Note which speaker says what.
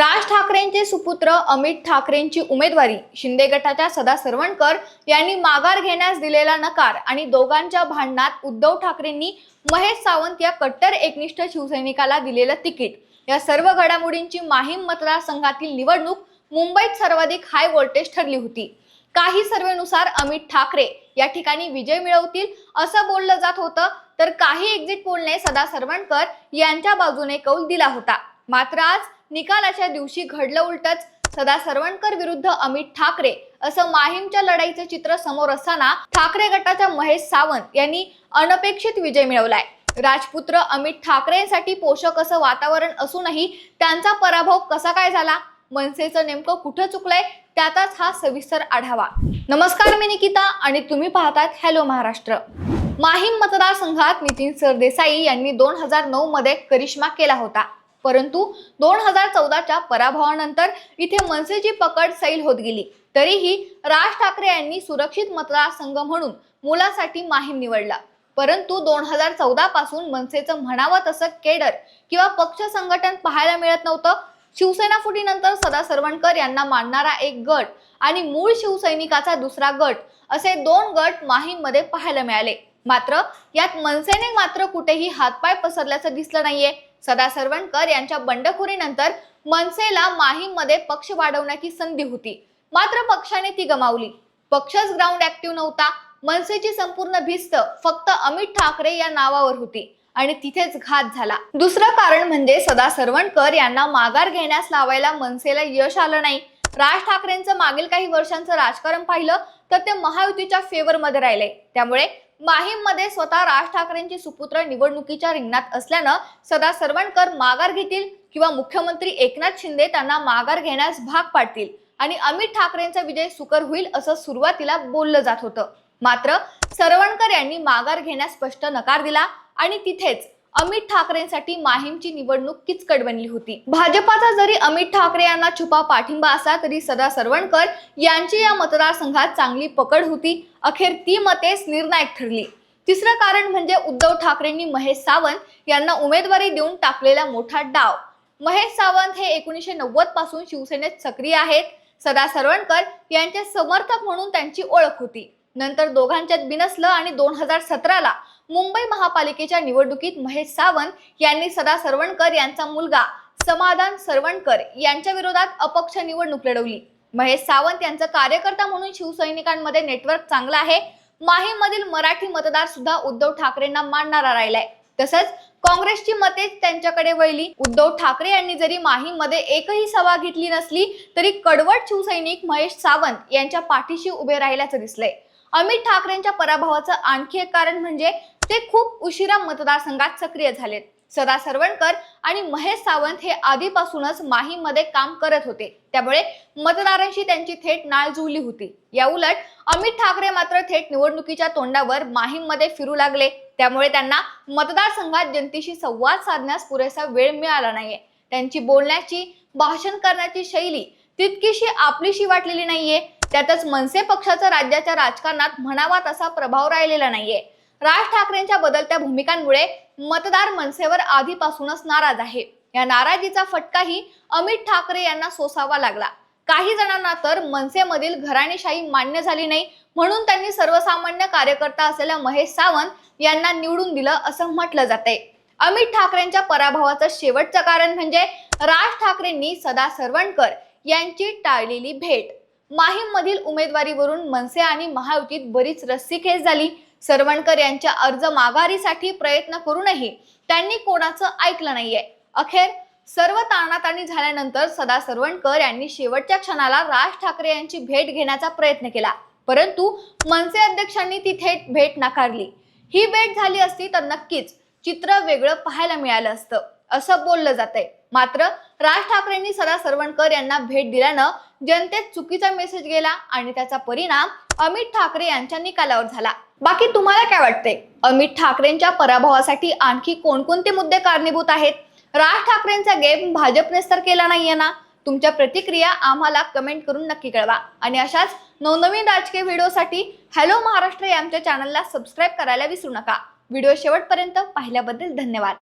Speaker 1: राज ठाकरेंचे सुपुत्र अमित ठाकरेंची उमेदवारी शिंदे गटाच्या सदा सरवणकर यांनी माघार घेण्यास दिलेला नकार आणि दोघांच्या भांडणात उद्धव ठाकरेंनी महेश सावंत या कट्टर एकनिष्ठ शिवसैनिकाला दिलेलं तिकीट. या सर्व घडामोडींची माहीम मतदारसंघातील निवडणूक मुंबईत सर्वाधिक हाय व्होल्टेज ठरली होती. काही सर्वेनुसार अमित ठाकरे या ठिकाणी विजय मिळवतील असं बोललं जात होतं तर काही एक्झिट पोलने सदा सरवणकर यांच्या बाजूने कौल दिला होता. मात्र आज निकालाच्या दिवशी घडलं उलटच. सदा सरवणकर विरुद्ध अमित ठाकरे असं माहीमच्या लढाईचं चित्र समोर असताना ठाकरे गटाच्या महेश सावंत यांनी अनपेक्षित विजय मिळवलाय. राजपुत्र अमित ठाकरेंसाठी पोषक असं वातावरण असूनही त्यांचा पराभव कसा काय झाला? मनसेचं नेमकं कुठं चुकलंय? त्याचाच हा सविस्तर आढावा. नमस्कार मी निकिता आणि तुम्ही पाहतात हॅलो महाराष्ट्र. माहीम मतदारसंघात नितीन सरदेसाई यांनी दोन हजार नऊ मध्ये करिश्मा केला होता. परंतु दोन हजार चौदाच्या पराभवानंतर इथे मनसेची पकड सैल होत गेली. तरीही राज ठाकरे यांनी सुरक्षित मतदारसंघ म्हणून मुलासाठी माहीम निवडला. परंतु दोन हजार चौदा पासून मनसेचं म्हणावं तसं केडर किंवा पक्ष संघटन पाहायला मिळत नव्हतं. शिवसेना फुटीनंतर सदा सरवणकर यांना मानणारा एक गट आणि मूळ शिवसैनिकाचा दुसरा गट असे दोन गट माहीममध्ये पाहायला मिळाले. मात्र यात मनसेने मात्र कुठेही हातपाय पसरल्याचं दिसलं नाहीये. सदा सरवणकर यांच्या बंडखोरीनंतर मनसेला माहीममध्ये पक्ष वाढवण्याची संधी होती. मात्र पक्षाने ती गमावली. पक्षच ग्राउंड ऍक्टिव्ह नव्हता. मनसेची संपूर्ण भिस्त फक्त अमित ठाकरे या नावावर होती आणि तिथेच घात झाला. दुसरं कारण म्हणजे सदा सरवणकर यांना माघार घेण्यास लावायला मनसेला यश आलं नाही. राज ठाकरेंचं मागील काही वर्षांचं राजकारण पाहिलं तर ते महायुतीच्या फेवर मध्ये राहिले. त्यामुळे माहीममध्ये स्वतः राज ठाकरेंचे सुपुत्र निवडणुकीच्या रिंगणात असल्यानं सदा सरवणकर माघार घेतील किंवा मुख्यमंत्री एकनाथ शिंदे त्यांना माघार घेण्यास भाग पाडतील आणि अमित ठाकरेंचा विजय सुकर होईल असं सुरुवातीला बोललं जात होतं. मात्र सरवणकर यांनी माघार घेण्यास स्पष्ट नकार दिला आणि तिथेच अमित ठाकरेंसाठी माहीमची निवडणूक किचकट बनली होती. भाजपाचा जरी अमित ठाकरे यांना छुपा पाठिंबा असला तरी सदा सरवणकर यांची या मतदारसंघात चांगली पकड होती अखेर ती मतेच निर्णायक ठरली. तिसरं कारण म्हणजे उद्धव ठाकरेंनी महेश सावंत यांना उमेदवारी देऊन टाकलेला मोठा डाव. महेश सावंत हे एकोणीसशे नव्वदपासून शिवसेनेत सक्रिय आहेत. सदा सरवणकर यांचे समर्थक म्हणून त्यांची ओळख होती. नंतर दोघांच्यात बिनसलं आणि दोन हजार सतराला मुंबई महापालिकेच्या निवडणुकीत महेश सावंत यांनी सदा सरवणकर यांचा मुलगा समाधान सरवणकर यांच्या विरोधात अपक्ष निवडणूक लढवली. महेश सावंत यांचं कार्यकर्ता म्हणून शिवसैनिकांमध्ये नेटवर्क चांगलं आहे. माहीमधील मराठी मतदार सुद्धा उद्धव ठाकरेंना मानणारा राहिलाय. तसंच काँग्रेसची मते त्यांच्याकडे वळली. उद्धव ठाकरे यांनी जरी माहीमध्ये एकही सभा घेतली नसली तरी कडवट शिवसैनिक महेश सावंत यांच्या पाठीशी उभे राहिल्याचं दिसलंय. अमित ठाकरेंच्या पराभवाचं आणखी एक कारण म्हणजे ते खूप उशिरा मतदारसंघात सक्रिय झालेत. सदा सरवणकर आणि महेश सावंत हे आधीपासूनच माहीमध्ये काम करत होते. त्यामुळे मतदारांशी त्यांची थेट नाळ जुळली होती. या उलट अमित ठाकरे मात्र थेट निवडणुकीच्या तोंडावर माहीममध्ये फिरू लागले. त्यामुळे त्यांना मतदारसंघात जनतेशी संवाद साधण्यास पुरेसा वेळ मिळाला नाहीये. त्यांची बोलण्याची भाषण करण्याची शैली तितकीशी आपलीशी वाटलेली नाहीये. त्यातच मनसे पक्षाचा राज्याच्या राजकारणात म्हणावा तसा प्रभाव राहिलेला नाहीये. राज ठाकरेंच्या बदलत्या भूमिकांमुळे मतदार मनसेवर आधीपासूनच नाराज आहे. या नाराजीचा फटकाही अमित ठाकरे यांना सोसावा लागला. काही जणांना तर मनसेमधील घराणेशाही मान्य झाली नाही म्हणून त्यांनी सर्वसामान्य कार्यकर्ता असलेल्या महेश सावंत यांना निवडून दिलं असं म्हटलं जाते अमित ठाकरेंच्या पराभवाचं शेवटचं कारण म्हणजे राज ठाकरेंनी सदा सरवणकर यांची टाळलेली भेट. माहीम मधील उमेदवारीवरून मनसे आणि महायुतीत बरीच रस्सीखेच झाली. सरवणकर यांच्या अर्ज माघारीसाठी प्रयत्न करूनही त्यांनी कोणाचं ऐकलं नाहीये. अखेर सर्व ताणाताणी झाल्यानंतर सदा सरवणकर यांनी शेवटच्या क्षणाला राज ठाकरे यांची भेट घेण्याचा प्रयत्न केला. परंतु मनसे अध्यक्षांनी ती थेट भेट नाकारली. ही भेट झाली असती तर नक्कीच चित्र वेगळं पाहायला मिळालं असतं असं बोललं जातंय. मात्र राज ठाकरेंनी सदा सरवणकर यांना भेट दिल्यानं जनतेत चुकीचा मेसेज गेला आणि त्याचा परिणाम अमित ठाकरे यांच्या निकालावर झाला. बाकी तुम्हाला काय वाटते अमित ठाकरेंच्या पराभवासाठी आणखी कोणकोणते मुद्दे कारणीभूत आहेत? राज ठाकरेंचा गेम भाजपनेच तर केला नाहीये ना? तुमच्या प्रतिक्रिया आम्हाला कमेंट करून नक्की कळवा. आणि अशाच नवनवीन राजकीय व्हिडिओसाठी हॅलो महाराष्ट्र या आमच्या चॅनलला सबस्क्राईब करायला विसरू नका. व्हिडिओ शेवटपर्यंत पाहिल्याबद्दल धन्यवाद.